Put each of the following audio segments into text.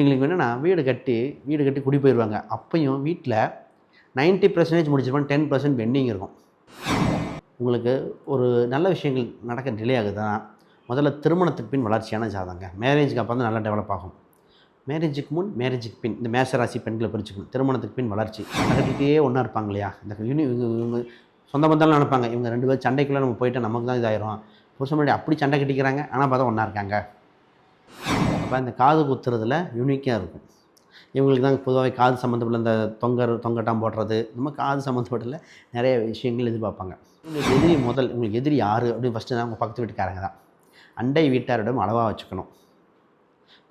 எங்களுக்கு என்னென்னா வீடு கட்டி வீடு கட்டி குடி போயிடுவாங்க அப்பையும் வீட்டில் 90% பர்சன்டேஜ் முடிச்சிருப்பாங்க டென் பர்சன்ட் பெண்டிங் இருக்கும். உங்களுக்கு ஒரு நல்ல விஷயங்கள் நடக்க டிலே ஆகுதுன்னா முதல்ல திருமணத்துக்கு பின் வளர்ச்சியான ஜாதகங்க. மேரேஜுக்கு அப்போ தான் நல்லா டெவலப் ஆகும். மேரேஜுக்கு முன் மேரேஜுக்கு பின் இந்த மேசராசி பெண்களை பிரிச்சுக்கணும். திருமணத்துக்கு பின் வளர்ச்சி. நடக்கிட்டே ஒன்றா இருப்பாங்க இல்லையா? இந்த யூனி இவங்க இவங்க சொந்த பந்தாலும் நினைப்பாங்க இவங்க ரெண்டு பேரும் சண்டைக்குள்ளே நம்ம போயிட்டு நமக்கு தான் இதாயிரும். புருஷன் முன்னாடி அப்படி சண்டை கட்டிக்கிறாங்க. ஆனால் பார்த்தா ஒன்றா இருக்காங்க. அப்போ இந்த காது குத்துறதுல யூனிக்காக இருக்கும். இவங்களுக்கு தான் பொதுவாக காது சம்மந்தப்பட்ட இந்த தொங்கர் தொங்கட்டம் போடுறது நம்ம காது சம்மந்தப்பட்டதில் நிறைய விஷயங்கள் எதிர்பார்ப்பாங்க. உங்களுக்கு எதிரி முதல் உங்களுக்கு எதிரி யார் அப்படின்னு ஃபஸ்ட்டு தான் உங்கள் பக்கத்து வீட்டுக்காரங்க தான். அண்டை வீட்டாரிடம் அளவாக வச்சுக்கணும்.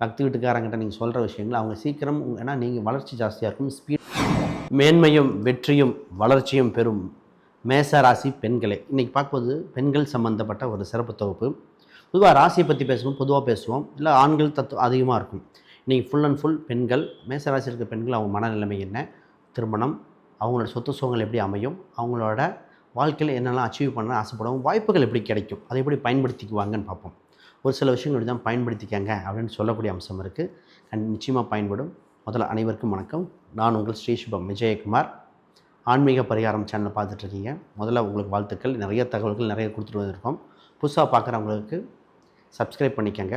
பக்தி வீட்டுக்காரங்கிட்ட நீங்கள் சொல்கிற விஷயங்கள் அவங்க சீக்கிரம் ஏன்னா நீங்கள் வளர்ச்சி ஜாஸ்தியாக இருக்கும் ஸ்பீட் மேன்மையும் வெற்றியும் வளர்ச்சியும் பெறும் மேச ராசி பெண்களை. இன்றைக்கி பார்க்கும்போது பெண்கள் சம்மந்தப்பட்ட ஒரு சிறப்பு தொகுப்பு. பொதுவாக ராசியை பற்றி பேசுவோம் பொதுவாக பேசுவோம். இல்லை ஆண்கள் தத்துவம் அதிகமாக இருக்கும். இன்றைக்கி ஃபுல் அண்ட் ஃபுல் பெண்கள் மேச ராசி இருக்க பெண்கள் அவங்க மனநிலைமை என்ன? திருமணம் அவங்களோட சொத்து சுகங்கள் எப்படி அமையும்? அவங்களோட வாழ்க்கையில் என்னெல்லாம் அச்சீவ் பண்ண ஆசைப்படுவோம் வாய்ப்புகள் எப்படி கிடைக்கும்? அதை எப்படி பயன்படுத்திக்குவாங்கன்னு பார்ப்போம். ஒரு சில விஷயங்கள் இப்படி தான் பயன்படுத்திக்கங்க அப்படின்னு சொல்லக்கூடிய அம்சம் இருக்குது கண் நிச்சயமாக பயன்படும். முதல்ல அனைவருக்கும் வணக்கம். நான் உங்கள் ஸ்ரீசுபம் விஜயகுமார். ஆன்மீக பரிகாரம் சேனலை பார்த்துட்ருக்கீங்க முதல்ல உங்களுக்கு வாழ்த்துக்கள். நிறைய தகவல்கள் நிறைய கொடுத்துட்டு வந்திருக்கோம். புதுசாக பார்க்குறவங்களுக்கு சப்ஸ்கிரைப் பண்ணிக்கங்க.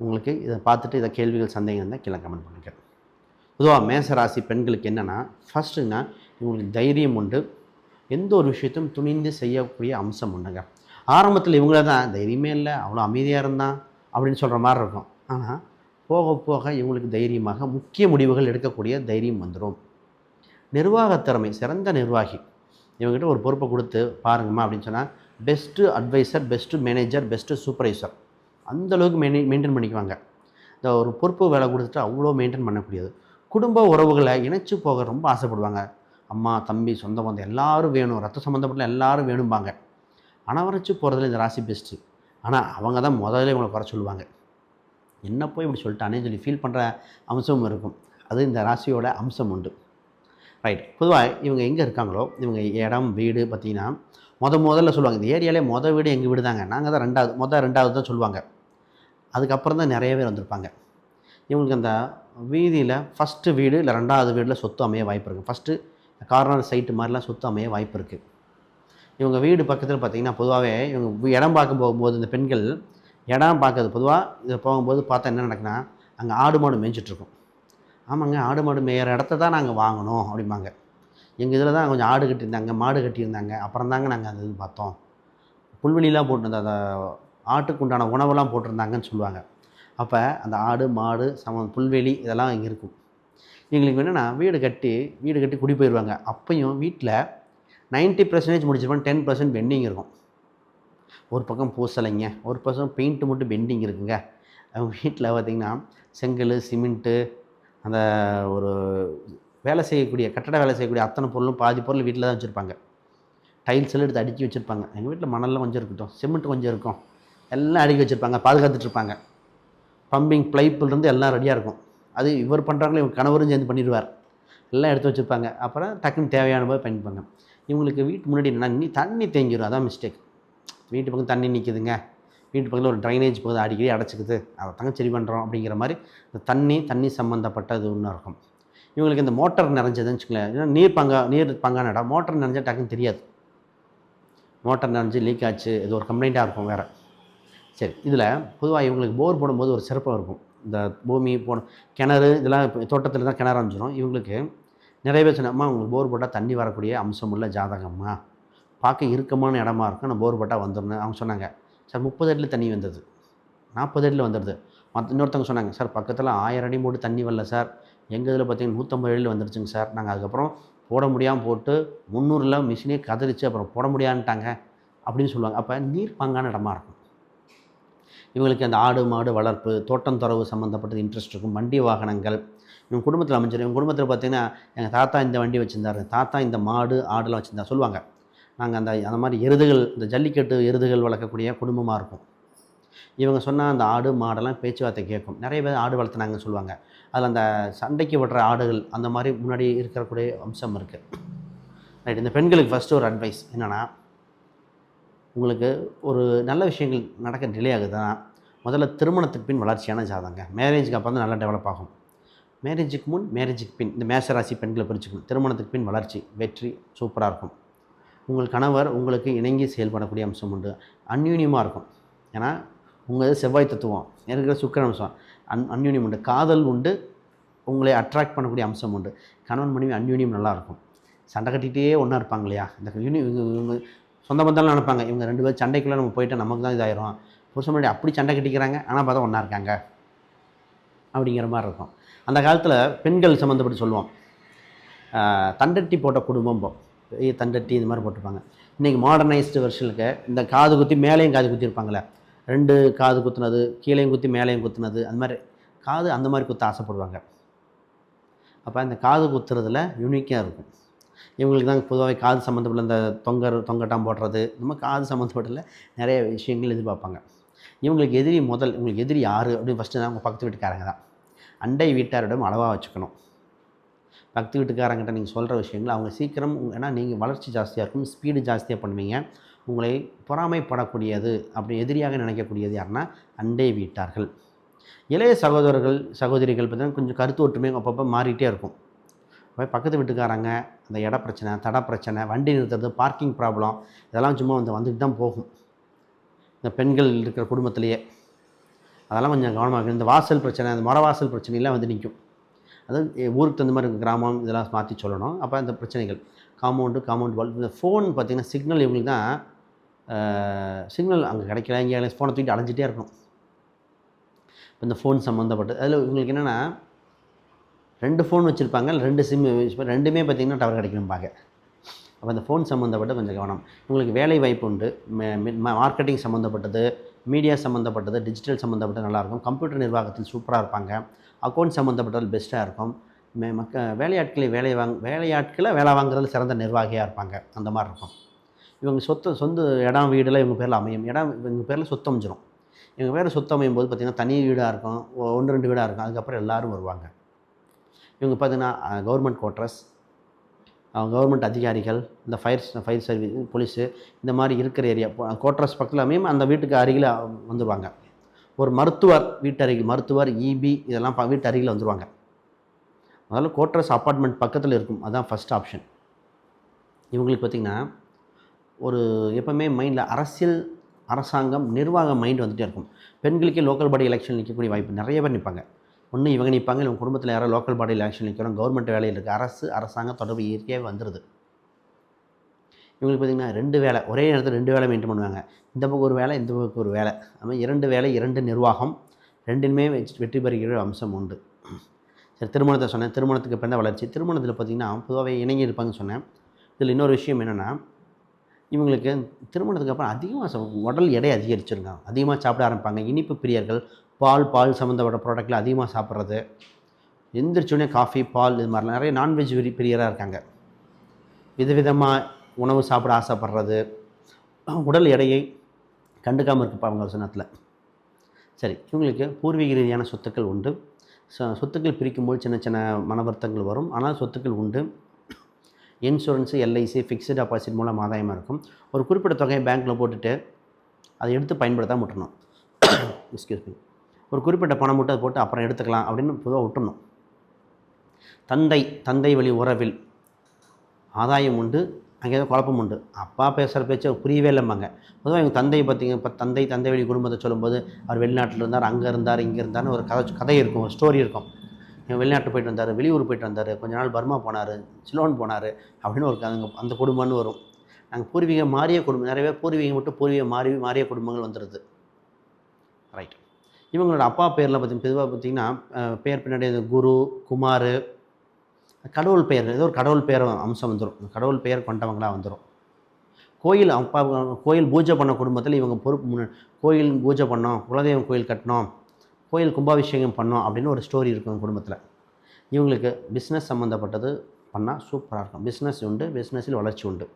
உங்களுக்கு இதை பார்த்துட்டு இதை கேள்விகள் சந்தேகம் இருந்தால் கீழே கமெண்ட் பண்ணுங்கள் பொதுவாக மேச ராசி பெண்களுக்கு என்னென்னா ஃபஸ்ட்டுன்னா இவங்களுக்கு தைரியம் உண்டு. எந்த ஒரு விஷயத்தையும் துணிந்து செய்யக்கூடிய அம்சம் உண்டுங்க. ஆரம்பத்தில் இவங்கள தான் தைரியமே இல்லை அவ்வளோ அமைதியாக இருந்தான் அப்படின்னு சொல்கிற மாதிரி இருக்கும். ஆனால் போக போக இவங்களுக்கு தைரியமாக முக்கிய முடிவுகள் எடுக்கக்கூடிய தைரியம் வந்துடும் நிர்வாகத்திறமை சிறந்த நிர்வாகி. இவங்ககிட்ட ஒரு பொறுப்பை கொடுத்து பாருங்கம்மா அப்படின்னு சொன்னால் best adviser best manager best supervisor அந்தளவுக்கு மெயின் மெயின்டைன் பண்ணிக்குவாங்க. இந்த ஒரு பொறுப்பு வேலை கொடுத்துட்டு அவ்வளோ மெயின்டைன் பண்ணக்கூடியது. குடும்ப உறவுகளை இணைச்சி போக ரொம்ப ஆசைப்படுவாங்க. அம்மா தம்பி சொந்த பந்தம் எல்லாரும் வேணும். ரத்த சம்மந்தப்பட்ட எல்லோரும் வேணும்பாங்க. அனவரைச்சு போகிறதுல இந்த ராசி பெஸ்ட்டு ஆனால் அவங்க தான் முதல்ல இவங்களை குறை சொல்லுவாங்க. என்ன போய் இப்படி சொல்லிட்டானே சொல்லி ஃபீல் பண்ணுற அம்சமும் இருக்கும். அது இந்த ராசியோட அம்சம் உண்டு. ரைட் பொதுவாக இவங்க எங்கே இருக்காங்களோ இவங்க இடம் வீடு பார்த்தீங்கன்னா முத முதல்ல சொல்லுவாங்க. இந்த ஏரியாலே மொதல் வீடு எங்கள் வீடு தாங்க நாங்கள் தான் ரெண்டாவது மொதல் ரெண்டாவது தான் சொல்லுவாங்க. அதுக்கப்புறம் தான் நிறைய பேர் வந்திருப்பாங்க. இவங்களுக்கு அந்த வீதியில் ஃபஸ்ட்டு வீடு இல்லை ரெண்டாவது வீடில் சொத்து அமைய வாய்ப்பு இருக்குது ஃபஸ்ட்டு கார்னர் சைட்டு மாதிரிலாம் சொத்து அமைய வாய்ப்பு இருக்குது இவங்க வீடு பக்கத்தில் பார்த்தீங்கன்னா பொதுவாகவே இவங்க இடம் பார்க்க போகும்போது இந்த பெண்கள் இடம் பார்க்கறது. பொதுவாக இதை போகும்போது பார்த்தா என்ன நடக்குன்னா அங்கே ஆடு மாடு மேய்ஞ்சிட்ருக்கும் ஆமாங்க ஆடு மாடு மேயிற இடத்த தான் நாங்கள் வாங்கணும் அப்படிம்பாங்க. எங்கள் இதில் தான் கொஞ்சம் ஆடு கட்டியிருந்தாங்க மாடு கட்டியிருந்தாங்க. அப்புறம் தாங்க நாங்கள் அந்த இது பார்த்தோம். புல்வெளிலாம் போட்டிருந்த அந்த ஆட்டுக்கு உண்டான உணவெல்லாம் போட்டிருந்தாங்கன்னு சொல்லுவாங்க. அப்போ அந்த ஆடு மாடு சம புல்வெளி இதெல்லாம் இங்கே இருக்கும். எங்களுக்கு என்னென்னா வீடு கட்டி வீடு கட்டி குடி போயிடுவாங்க அப்பையும் வீட்டில் 90% பர்சன்டேஜ் முடிச்சிருப்பாங்க டென் பர்சன்ட் பெண்டிங் இருக்கும். ஒரு பக்கம் பூசலைங்க ஒரு பக்கம் பெயிண்ட்டு மட்டும் பெண்டிங் இருக்குங்க. அவங்க வீட்டில் பார்த்திங்கன்னா செங்கல் சிமெண்ட்டு அந்த ஒரு வேலை செய்யக்கூடிய கட்டட வேலை செய்யக்கூடிய அத்தனை பொருளும் பாதி பொருள் வீட்டில் தான் வச்சுருப்பாங்க. டைல்ஸ் எல்லாம் எடுத்து அடித்து வச்சுருப்பாங்க. எங்கள் வீட்டில் மணல்லாம் கொஞ்சம் இருக்கட்டும் சிமெண்ட் கொஞ்சம் இருக்கும். எல்லாம் அடுக்கி வச்சுருப்பாங்க பாதுகாத்துட்டு இருப்பாங்க. பம்பிங் இருந்து எல்லாம் ரெடியாக இருக்கும். அது இவர் பண்ணுறாங்களோ இவங்க கணவரும் சேர்ந்து பண்ணிடுவார். எல்லாம் எடுத்து வச்சுருப்பாங்க. அப்புறம் டக்குன்னு தேவையான போது பயன்படுங்க இவங்களுக்கு வீட்டு முன்னாடி என்ன தண்ணி தேங்கிடும் அதான் மிஸ்டேக் வீட்டு பக்கம் தண்ணி நிற்கிதுங்க வீட்டு பக்கத்தில் ஒரு ட்ரைனேஜ் போகுது அடிக்கடி அடைச்சிக்குது. அதை தாங்க சரி பண்ணுறோம் அப்படிங்கிற மாதிரி இந்த தண்ணி தண்ணி சம்மந்தப்பட்டது ஒன்று இருக்கும். இவங்களுக்கு இந்த மோட்டர் நிறைஞ்சதுன்னு வச்சுக்கோங்களேன். ஏன்னா நீர் பங்கா நீர் பங்கான இடம் மோட்டர் நிறைஞ்சா டக்குன்னு தெரியாது. மோட்டர் நிறைஞ்சு லீக் ஆச்சு. இது ஒரு கம்ப்ளைண்ட்டாக இருக்கும் வேறு. சரி இதில் பொதுவாக இவங்களுக்கு போர் போடும்போது ஒரு சிறப்பாக இருக்கும். இந்த பூமி போன கிணறு இதெல்லாம் இப்போ தோட்டத்தில் தான் கிணறு அமைச்சிடும் இவங்களுக்கு நிறைய பேர் சொன்னம்மா உங்களுக்கு போர் போட்டால் தண்ணி வரக்கூடிய அம்சம் உள்ள ஜாதகம்மா. பார்க்க இறுக்கமான இடமா இருக்கும். நான் போர் போட்டால் வந்துடணும் அவங்க சொன்னாங்க சார் முப்பது அடியில் தண்ணி வந்தது நாற்பது அடியில் வந்துடுது மற்ற இன்னொருத்தவங்க சொன்னாங்க சார் பக்கத்தில் ஆயிரம் அடி மூட்டு தண்ணி வரல சார். எங்கள் இதில் பார்த்தீங்கன்னா நூற்றம்பது அடியில் வந்துருச்சுங்க சார். நாங்கள் அதுக்கப்புறம் போட முடியாமல் போட்டு முந்நூறில் மிஷினே கதறிச்சு அப்புறம் போட முடியான்ட்டாங்க அப்படின்னு சொல்லுவாங்க. அப்போ நீர் பங்கான இடமா இருக்கும். இவங்களுக்கு அந்த ஆடு மாடு வளர்ப்பு தோட்டம் துறவு சம்மந்தப்பட்டது இன்ட்ரெஸ்ட் இருக்கும். வண்டி வாகனங்கள். இவங்க குடும்பத்தில் அமைஞ்சிடும் இவங்க குடும்பத்தில் பார்த்தீங்கன்னா எங்கள் தாத்தா இந்த வண்டி வச்சுருந்தாரு. தாத்தா இந்த மாடு ஆடெல்லாம் வச்சுருந்தா சொல்லுவாங்க. நாங்கள் அந்த அந்த மாதிரி எருதுகள் இந்த ஜல்லிக்கட்டு எருதுகள் வளர்க்கக்கூடிய குடும்பமாக இருக்கும். இவங்க சொன்னால் அந்த ஆடு மாடெல்லாம் பேச்சுவார்த்தை கேட்கும். நிறைய பேர் ஆடு வளர்த்துனாங்கன்னு சொல்லுவாங்க. அதில் அந்த சண்டைக்கு விடுற ஆடுகள் அந்த மாதிரி முன்னாடி இருக்கக்கூடிய அம்சம் இருக்குது ரைட் இந்த பெண்களுக்கு ஃபஸ்ட்டு ஒரு அட்வைஸ் என்னென்னா உங்களுக்கு ஒரு நல்ல விஷயங்கள் நடக்க டிலே ஆகுதுன்னா முதல்ல திருமணத்துக்கு பின் வளர்ச்சியான ஜாதகங்க. மேரேஜுக்கு அப்புறம் தான் நல்லா டெவலப் ஆகும். மேரேஜுக்கு முன் மேரேஜுக்கு பின் இந்த மேசராசி பெண்களை பிரிச்சுக்கணும். திருமணத்துக்கு பின் வளர்ச்சி வெற்றி சூப்பராக இருக்கும். உங்கள் கணவர் உங்களுக்கு இணங்கி செயல்படக்கூடிய அம்சம் உண்டு. அந்யூன்யமாக இருக்கும். ஏன்னா உங்கள் செவ்வாய் தத்துவம். இருக்கிற சுக்கர அம்சம். அன் அந்யூன்யம் உண்டு. காதல் உண்டு. உங்களை அட்ராக்ட் பண்ணக்கூடிய அம்சம் உண்டு. கணவன் மனைவி அந்யூன்யம் நல்லாயிருக்கும் சண்டை கட்டிகிட்டே ஒன்றா இருப்பாங்க இல்லையா? இந்த யூனி இவங்க சொந்த பந்தம்லாம் நினைப்பாங்க. இவங்க ரெண்டு பேரும் சண்டைக்குள்ளே நம்ம போயிட்டு நமக்கு தான் இதாயிரும். புருஷன் முன்னாடி அப்படி சண்டை கட்டிக்கிறாங்க ஆனால் பார்த்தா ஒன்றா இருக்காங்க. அப்படிங்கிற மாதிரி இருக்கும். அந்த காலத்தில் பெண்கள் சம்மந்தப்பட்டு சொல்லுவோம். தண்டட்டி போட்ட குடும்பம் போ- தண்டட்டி இது மாதிரி போட்டிருப்பாங்க. இன்றைக்கி மாடர்னைஸ்டு வெர்ஷனுக்கு இந்த காது குத்தி மேலேயும் காது குத்திருப்பாங்களே ரெண்டு காது குத்துனது கீழேயும் குத்தி மேலேயும் குத்துனது அந்த மாதிரி காது அந்த மாதிரி குத்த ஆசைப்படுவாங்க. அப்போ இந்த காது குத்துறதுல யூனிக்காக இருக்கும். இவங்களுக்கு தான் பொதுவாகவே காது சம்மந்தப்பட்ட இந்த தொங்கர் தொங்கட்டாம் போடுறது இந்த மாதிரி காது சம்மந்தப்பட்டதில் நிறைய விஷயங்கள் எதிர்பார்ப்பாங்க. இவங்களுக்கு எதிரி முதல் இவங்களுக்கு எதிரி யார் அப்படின்னு ஃபஸ்ட்டு தான் அவங்க பக்கத்து வீட்டுக்காரங்க தான். அண்டை வீட்டாரிடம் அளவாக வச்சுக்கணும். பக்கத்து வீட்டுக்காரங்கிட்ட நீங்கள் சொல்கிற விஷயங்கள் அவங்க சீக்கிரம் ஏன்னா நீங்கள் வளர்ச்சி ஜாஸ்தியாக இருக்கும் ஸ்பீடு ஜாஸ்தியாக பண்ணுவீங்க. உங்களை பொறாமைப்படக்கூடியது அப்படி எதிரியாக நினைக்கக்கூடியது யாருன்னா அண்டை வீட்டார்கள். இளைய சகோதரர்கள் சகோதரிகள் பார்த்தீங்கன்னா கொஞ்சம் கருத்து ஒற்றுமை அப்பப்போ மாறிட்டே இருக்கும். அப்போ பக்கத்து வீட்டுக்காரங்க அந்த இட பிரச்சனை தட பிரச்சனை வண்டி நிறுத்துறது பார்க்கிங் ப்ராப்ளம் இதெல்லாம் சும்மா வந்து வந்துட்டு தான் போகும். இந்த பெண்கள் இருக்கிற குடும்பத்திலேயே. அதெல்லாம் கொஞ்சம் கவனமாக இருக்குது இந்த வாசல் பிரச்சனை இந்த மர வாசல் பிரச்சனைலாம் வந்து நிற்கும். அதாவது எ- ஊருக்கு தகுந்த மாதிரி கிராமம் இதெல்லாம் மாற்றி சொல்லணும். அப்போ அந்த பிரச்சனைகள். காம்பவுண்டு காம்பவுண்ட் வால் இந்த ஃபோன் பார்த்திங்கன்னா சிக்னல் இவங்களுக்கு தான் சிக்னல் அங்கே கிடைக்கல இங்கே ஃபோனை தூக்கிட்டு அலைஞ்சிட்டே இருக்கணும். இப்போ இந்த ஃபோன் சம்மந்தப்பட்டது அதில் இவங்களுக்கு என்னென்னா ரெண்டு ஃபோன் வச்சுருப்பாங்க. ரெண்டு சிம் ரெண்டுமே பார்த்திங்கன்னா டவர் கிடைக்கணும்பாங்க. அப்போ அந்த ஃபோன் சம்மந்தப்பட்ட கொஞ்சம் கவனம். உங்களுக்கு வேலை வாய்ப்பு உண்டு. மார்க்கெட்டிங் சம்மந்தப்பட்டது மீடியா சம்மந்தப்பட்டது டிஜிட்டல் சம்மந்தப்பட்டது நல்லாயிருக்கும் கம்ப்யூட்டர் நிர்வாகத்தில் சூப்பராக இருப்பாங்க. அக்கௌண்ட் சம்மந்தப்பட்டது பெஸ்ட்டாக இருக்கும். மே- மக்க வேலையாட்களை வேலை வாங் வேலையாட்களை வேலை வாங்குறதுல சிறந்த நிர்வாகியாக இருப்பாங்க. அந்த மாதிரி இருக்கும். இவங்க சொத்து சொந்த இடம் வீடெல்லாம் இவங்க பேரில் அமையும். இடம் இவங்க பேரில் சொத்து அமைஞ்சிரும். இவங்க பேரில் சொத்து அமையும் போது பார்த்திங்கன்னா தனி வீடாக இருக்கும். ஒன்று ரெண்டு வீடாக இருக்கும். அதுக்கப்புறம் எல்லாரும் வருவாங்க. இவங்க பார்த்தீங்கன்னா கவர்மெண்ட் குவார்ட்டர்ஸ் கவர்மெண்ட் அதிகாரிகள் இந்த ஃபயர் ஃபயர் சர்வீஸ் போலீஸு இந்த மாதிரி இருக்கிற ஏரியா கோட்ரஸ் பக்கத்துலாமே அந்த வீட்டுக்கு அருகில் வந்துடுவாங்க ஒரு மருத்துவர் வீட்டு அருகில் மருத்துவர் இபி இதெல்லாம் ப- வீட்டு அருகில் வந்துடுவாங்க முதல்ல கோட்ரஸ் அப்பார்ட்மெண்ட் பக்கத்தில் இருக்கும். அதுதான் ஃபஸ்ட் ஆப்ஷன் இவங்களுக்கு பார்த்திங்கன்னா ஒரு எப்போவுமே மைண்டில் அரசியல் அரசாங்கம் நிர்வாக மைண்ட் வந்துகிட்டே இருக்கும். பெண்களுக்கே லோக்கல் பாடி எலெக்ஷன் நிற்கக்கூடிய வாய்ப்பு நிறைய பேர் நிற்பாங்க ஒன்று இவங்க நிற்பாங்க இல்லை உங்கள் குடும்பத்தில் யாரோ லோக்கல் பாடியில் ஆக்ஷன் நிற்கிறோம் கவர்மெண்ட் வேலையில் இருக்குது அரசு அரசாங்க தொடர்பு இயற்கையாக வந்துடுது இவங்களுக்கு பார்த்திங்கன்னா ரெண்டு வேலை ஒரே நேரத்தில் ரெண்டு வேலை மெயின்டைன் பண்ணுவாங்க. இந்த பக்கம் ஒரு வேலை இந்த பக்கம் ஒரு வேலை. அதுமாதிரி இரண்டு வேலை இரண்டு நிர்வாகம். ரெண்டுமே வெற்றி பெறுகிற அம்சம் உண்டு. சரி திருமணத்தை சொன்னேன். திருமணத்துக்கு பிறந்த வளர்ச்சி. திருமணத்தில் பார்த்திங்கன்னா பொதுவாகவே இணங்கி இருப்பாங்கன்னு சொன்னேன். இதில் இன்னொரு விஷயம் என்னென்னா இவங்களுக்கு திருமணத்துக்கு அப்புறம் அதிகமாக உடல் எடை அதிகரிச்சிருக்காங்க. அதிகமாக சாப்பிட ஆரம்பிப்பாங்க. இனிப்பு பிரியர்கள் பால் பால் சம்மந்தப்பட்ட ப்ராடக்ட்டில் அதிகமாக சாப்பிட்றது. எந்திரிச்சோடனே காஃபி பால் இது மாதிரிலாம். நிறைய நான்வெஜ் வெறி பிரியராக இருக்காங்க. விதவிதமாக உணவு சாப்பிட ஆசைப்படுறது. உடல் எடையை கண்டுக்காமல் இருப்பாங்க ஒரு சின்னத்தில். சரி இவங்களுக்கு பூர்வீக ரீதியான சொத்துக்கள் உண்டு. சொத்துக்கள் பிரிக்கும்போது சின்ன சின்ன மன வருத்தங்கள் வரும். ஆனால் சொத்துக்கள் உண்டு. இன்சூரன்ஸு எல்ஐசி ஃபிக்ஸ்டு டெபாசிட் மூலம் ஆதாயமாக இருக்கும். ஒரு குறிப்பிட்ட தொகையை பேங்க்கில் போட்டுட்டு அதை எடுத்து பயன்படுத்தாம விட்டுறணும். எக்ஸ்கியூஸ் மீ ஒரு குறிப்பிட்ட பணம் மட்டும் அதை போட்டு அப்புறம் எடுத்துக்கலாம் அப்படின்னு பொதுவாக விட்டுணும் தந்தை தந்தை வழி உறவில் ஆதாயம் உண்டு அங்கே ஏதோ குழப்பம் உண்டு. அப்பா பேசுகிற பேச்சு புரியவே இல்லைம்பாங்க. பொதுவாக எங்கள் தந்தை பார்த்திங்க இப்போ தந்தை தந்தை வழி குடும்பத்தை சொல்லும்போது அவர் வெளிநாட்டில் இருந்தார் அங்கே இருந்தார் இங்கே இருந்தார்னு ஒரு கதை கதை இருக்கும் ஒரு ஸ்டோரி இருக்கும். எங்கள் வெளிநாட்டு போயிட்டு வந்தார் வெளியூர் போயிட்டு வந்தார் கொஞ்ச நாள் பர்மா போனார் சிலோன் போனார் அப்படின்னு ஒரு கதை அந்த குடும்பம்னு வரும். நாங்கள் பூர்வீகம் மாறிய குடும்பம் நிறைய பேர் பூர்வீகம் மட்டும் பூர்வீகம் மாறி மாறிய குடும்பங்கள் வந்துடுது ரைட் இவங்களோட அப்பா பேரில் பார்த்தி பொதுவாக பார்த்தீங்கன்னா பேர் பின்னாடி இந்த குரு குமார் கடவுள் பெயர் ஏதோ ஒரு கடவுள் பெயர் அம்சம் வந்துடும் கடவுள் பெயர் கொண்டவங்களாக வந்துடும் கோயில் அப்பா கோயில் பூஜை பண்ண குடும்பத்தில் இவங்க பொறுப்பு முன்ன- கோயில் பூஜை பண்ணோம் குலதெய்வம் கோயில் கட்டினோம் கோயில் கும்பாபிஷேகம் பண்ணோம் அப்படின்னு ஒரு ஸ்டோரி இருக்கும் குடும்பத்தில். இவங்களுக்கு பிஸ்னஸ் சம்மந்தப்பட்டது பண்ணால் சூப்பராக இருக்கும். பிஸ்னஸ் உண்டு பிஸ்னஸில் வளர்ச்சி உண்டு.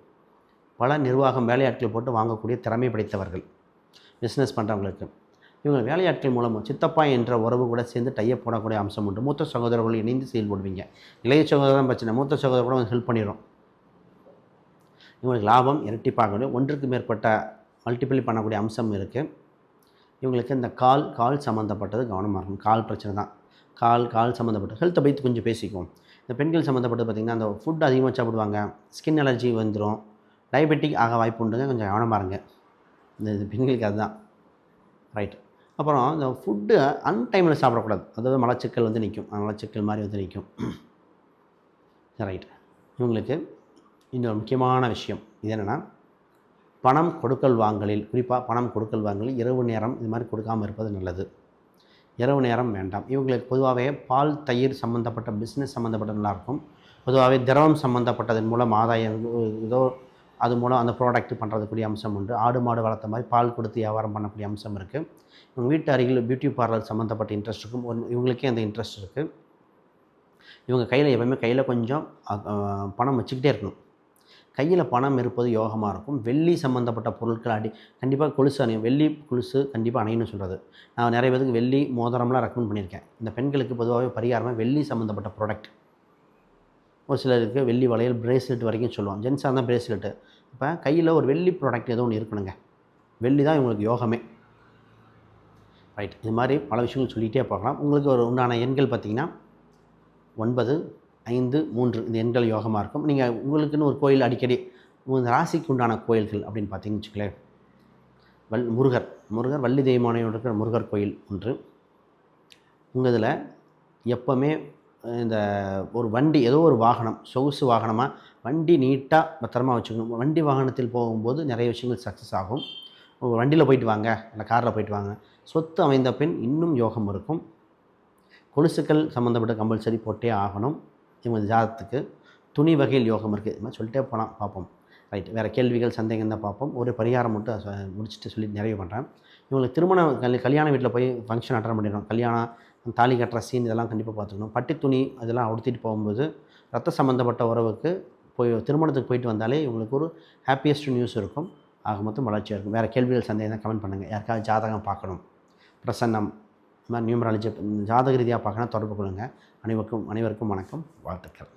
பல நிர்வாகம் வேலையாட்கள் போட்டு வாங்கக்கூடிய திறமை படைத்தவர்கள். பிஸ்னஸ் பண்ணுறவங்களுக்கு இவங்க வேலையாட்கள் மூலமாக சித்தப்பா என்ற உறவு கூட சேர்ந்து டையப் போடக்கூடிய அம்சம் உண்டு. மூத்த சகோதரர்கள் இணைந்து செயல்படுவீங்க. இளைய சகோதரம் பிரச்சனை. மூத்த சகோதரர் கூட ஹெல்ப் பண்ணிடும் இவங்களுக்கு லாபம் இரட்டிப்பாக முடியும் ஒன்றுக்கு மேற்பட்ட மல்டிபிள் பண்ணக்கூடிய அம்சம் இருக்குது இவங்களுக்கு இந்த கால் கால் சம்மந்தப்பட்டது கவனமாக இருக்கும் கால் பிரச்சனை தான். கால் கால் சம்மந்தப்பட்ட ஹெல்த்தை பற்றி கொஞ்சம் பேசிக்குவோம். இந்த பெண்கள் சம்மந்தப்பட்டது பார்த்திங்கன்னா அந்த ஃபுட் அதிகமாக சாப்பிடுவாங்க. ஸ்கின் அலர்ஜி வந்துடும் டயபெட்டிக் ஆக வாய்ப்பு உண்டுங்க. கொஞ்சம் கவனமாக இருங்க. இந்த இது பெண்களுக்கு அதுதான். ரைட் அப்புறம் இந்த ஃபுட்டு அன்டைமில் சாப்பிடக்கூடாது. அதாவது மலச்சிக்கல் வந்து நிற்கும் மலச்சிக்கல் மாதிரி வந்து நிற்கும் ரைட் இவங்களுக்கு இன்னொரு முக்கியமான விஷயம். இது என்னென்னா பணம் கொடுக்கல் வாங்கலில் குறிப்பாக பணம் கொடுக்கல் வாங்கலில் இரவு நேரம் இது மாதிரி கொடுக்காமல் இருப்பது நல்லது. இரவு நேரம் வேண்டாம். இவங்களுக்கு பொதுவாகவே பால் தயிர் சம்மந்தப்பட்ட பிஸ்னஸ் சம்மந்தப்பட்ட நல்லாயிருக்கும் பொதுவாகவே திரவம் சம்மந்தப்பட்டதன் மூலம் ஆதாயம் ஏதோ அது மூலம் அந்த ப்ராடக்ட் பண்ணுறதுக்குரிய அம்சம் உண்டு. ஆடு மாடு வளர்த்த மாதிரி பால் கொடுத்து வியாபாரம் பண்ணக்கூடிய அம்சம் இருக்குது இவங்க வீட்டு அருகில் பியூட்டி பார்லர் சம்மந்தப்பட்ட இன்ட்ரெஸ்ட் இருக்கும். இவங்களுக்கே அந்த இன்ட்ரெஸ்ட் இருக்குது இவங்க கையில் எப்பவுமே கையில் கொஞ்சம் பணம் வச்சுக்கிட்டே இருக்கணும். கையில் பணம் இருப்பது யோகமாக இருக்கும். வெள்ளி சம்மந்தப்பட்ட பொருட்கள் அடி கண்டிப்பாக கொலுசு அணியும். வெள்ளி கொலுசு கண்டிப்பாக அணையணும் சொல்கிறது நான் நிறைய பேருக்கு வெள்ளி மோதிரம்லாம் ரெக்கமெண்ட் பண்ணியிருக்கேன். இந்த பெண்களுக்கு பொதுவாகவே பரிகாரமாக வெள்ளி சம்மந்தப்பட்ட ப்ராடக்ட் ஒரு சிலருக்கு வெள்ளி வளையல் பிரேஸ்லெட் வரைக்கும் சொல்லுவோம் ஜென்ஸாக இருந்தால் பிரேஸ்லெட்டு இப்போ கையில் ஒரு வெள்ளி ப்ராடக்ட் ஏதோ ஒன்று இருக்கணுங்க. வெள்ளி தான் இவங்களுக்கு யோகமே. ரைட் இது மாதிரி பல விஷயங்கள் சொல்லிகிட்டே போகலாம். உங்களுக்கு ஒரு உண்டான எண்கள் பார்த்தீங்கன்னா ஒன்பது ஐந்து மூன்று இந்த எண்கள் யோகமாக இருக்கும். நீங்கள் உங்களுக்குன்னு ஒரு கோயில் அடிக்கடி உங்கள் ராசிக்கு உண்டான கோயில்கள் அப்படின்னு பார்த்தீங்கன்னு வச்சுக்கலேன் வல் முருகர். முருகர் வள்ளி தெய்வமானையோடு இருக்கிற முருகர் கோயில் ஒன்று. உங்கள் இதில் எப்போவுமே இந்த ஒரு வண்டி ஏதோ ஒரு வாகனம் சொகுசு வாகனமாக வண்டி நீட்டாக பத்திரமா வச்சுக்கணும். வண்டி வாகனத்தில் போகும்போது நிறைய விஷயங்கள் சக்ஸஸ் ஆகும். வண்டியில் போயிட்டு வாங்க இல்லை காரில் போயிட்டு வாங்க. சொத்து அமைந்த பின் இன்னும் யோகம் இருக்கும். கொலுசுக்கள் சம்மந்தப்பட்ட கம்பல்சரி போட்டே ஆகணும். இவங்க ஜாதத்துக்கு துணி வகையில் யோகம் இருக்குது இது மாதிரி சொல்லிட்டே போகலாம் பார்ப்போம். ரைட் வேறு கேள்விகள் சந்தேகம் தான் பார்ப்போம். ஒரு பரிகாரம் மட்டும் முடிச்சுட்டு சொல்லி நிறைவு பண்ணுறேன் இவங்களுக்கு திருமண கல் கல்யாண வீட்டில் போய் ஃபங்க்ஷன் அட்டன் பண்ணிடணும். கல்யாணம் தாலி கட்டுற சீன் இதெல்லாம் கண்டிப்பாக பார்த்துக்கணும். பட்டி துணி அதெல்லாம் உடுத்திட்டு போகும்போது ரத்த சம்மந்தப்பட்ட உறவுக்கு போய் திருமணத்துக்கு போயிட்டு வந்தாலே இவங்களுக்கு ஒரு ஹாப்பியஸ்ட் நியூஸ் இருக்கும். ஆக மொத்தம் வளர்ச்சியாக இருக்கும். வேறு கேள்விகள் சந்தேகம் தான் கமெண்ட் பண்ணுங்கள் யாருக்காவது ஜாதகம் பார்க்கணும். பிரசன்னம் இந்த மாதிரி நியூமராலஜி ஜாதக ரீதியாக பார்க்கணும் தொடர்பு கொள்ளுங்கள் அனைவருக்கும் அனைவருக்கும் வணக்கம். வாழ்த்துக்கள்.